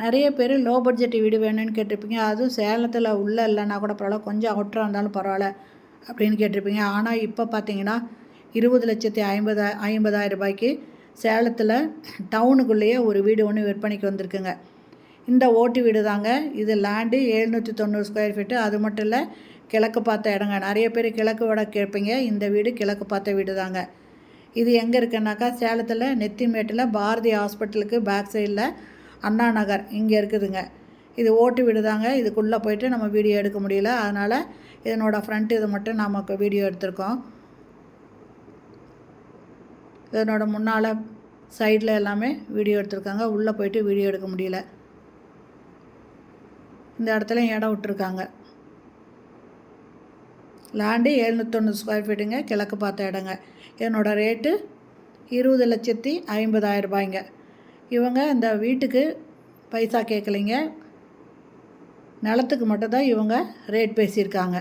நிறைய பேர் low budget வீடு வேணும்னு கேட்டிருப்பீங்க. அதுவும் சேலத்தில் உள்ளே இல்லைன்னா கூட பரவாயில்ல கொஞ்சம் அவுட்டராக இருந்தாலும் பரவாயில்ல அப்படின்னு கேட்டிருப்பீங்க. ஆனால் இப்போ பார்த்தீங்கன்னா இருபது லட்சத்தி ஐம்பதா ஐம்பதாயிரம் ரூபாய்க்கு சேலத்தில் டவுனுக்குள்ளேயே ஒரு வீடு ஒன்று விற்பனைக்கு வந்திருக்குங்க. இந்த ஓட்டு வீடு தாங்க. இது லேண்டு எழுநூற்றி தொண்ணூறு ஸ்கொயர் ஃபீட்டு அது மட்டும் இல்லை கிழக்கு பார்த்த இடங்க. நிறைய பேர் கிழக்கு விட கேட்பீங்க. இந்த வீடு கிழக்கு பார்த்த வீடு தாங்க. இது எங்கே இருக்குன்னாக்கா சேலத்தில் நெத்திமேட்டில் பாரதி ஹாஸ்பிட்டலுக்கு பேக் சைடில் அண்ணா நகர் இங்கே இருக்குதுங்க. இது ஓட்டு வீடு தாங்க இதுக்குள்ளே போயிட்டு நம்ம வீடியோ எடுக்க முடியல. அதனால் இதனோட ஃப்ரண்ட் இது மட்டும் நமக்கு வீடியோ எடுத்திருக்கோம். இதனோட முன்னால் சைடில் எல்லாமே வீடியோ எடுத்திருக்காங்க. உள்ளே போயிட்டு வீடியோ எடுக்க முடியல. இந்த இடத்துல இடம் விட்டுருக்காங்க. லேண்டு எழுநூத்தொன்று ஸ்கொயர் ஃபீட்டுங்க கிழக்கு பார்த்த இடங்க. என்னோடய ரேட்டு இருபது லட்சத்தி ஐம்பதாயிரம் ரூபாய்ங்க. இவங்க இந்த வீட்டுக்கு பைசா கேட்கலைங்க நிலத்துக்கு மட்டும்தான் இவங்க ரேட் பேசியிருக்காங்க.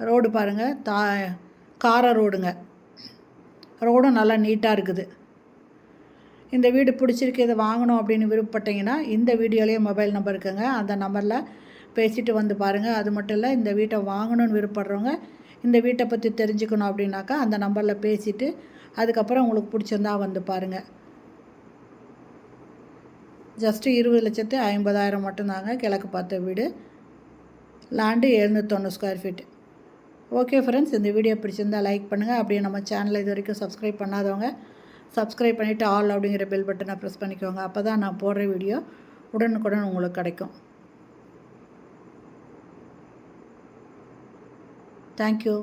ரோடு பாருங்கள் தா கார ரோடுங்க. ரோடும் நல்லா நீட்டாக இருக்குது. இந்த வீடு பிடிச்சிருக்கு இதை வாங்கணும் அப்படின்னு விருப்பப்பட்டீங்கன்னா இந்த வீடியோலேயே மொபைல் நம்பர் இருக்குங்க. அந்த நம்பரில் பேசிட்டு வந்து பாருங்கள் அது மட்டும் இல்லை இந்த வீட்டை வாங்கணும்னு விருப்பப்படுறவங்க இந்த வீட்டை பற்றி தெரிஞ்சுக்கணும் அப்படின்னாக்கா அந்த நம்பரில் பேசிவிட்டு அதுக்கப்புறம் உங்களுக்கு பிடிச்சிருந்தா வந்து பாருங்கள் ஜஸ்ட்டு இருபது லட்சத்து ஐம்பதாயிரம் மட்டும்தாங்க கிழக்கு பார்த்த வீடு. லேண்டு எழுநூற்றொன்று ஸ்கொயர் ஃபீட் ஓகே ஃப்ரெண்ட்ஸ் இந்த வீடியோ பிடிச்சிருந்தா லைக் பண்ணுங்கள் அப்படியே நம்ம சேனலை இது வரைக்கும் சப்ஸ்கிரைப் பண்ணாதவங்க சப்ஸ்கிரைப் பண்ணிவிட்டு ஆல் அப்படிங்கிற பெல் பட்டனை ப்ரெஸ் பண்ணிக்கோங்க. அப்போ தான் நான் போடுற வீடியோ உடனுக்குடன் உங்களுக்கு கிடைக்கும். தேங்க்யூ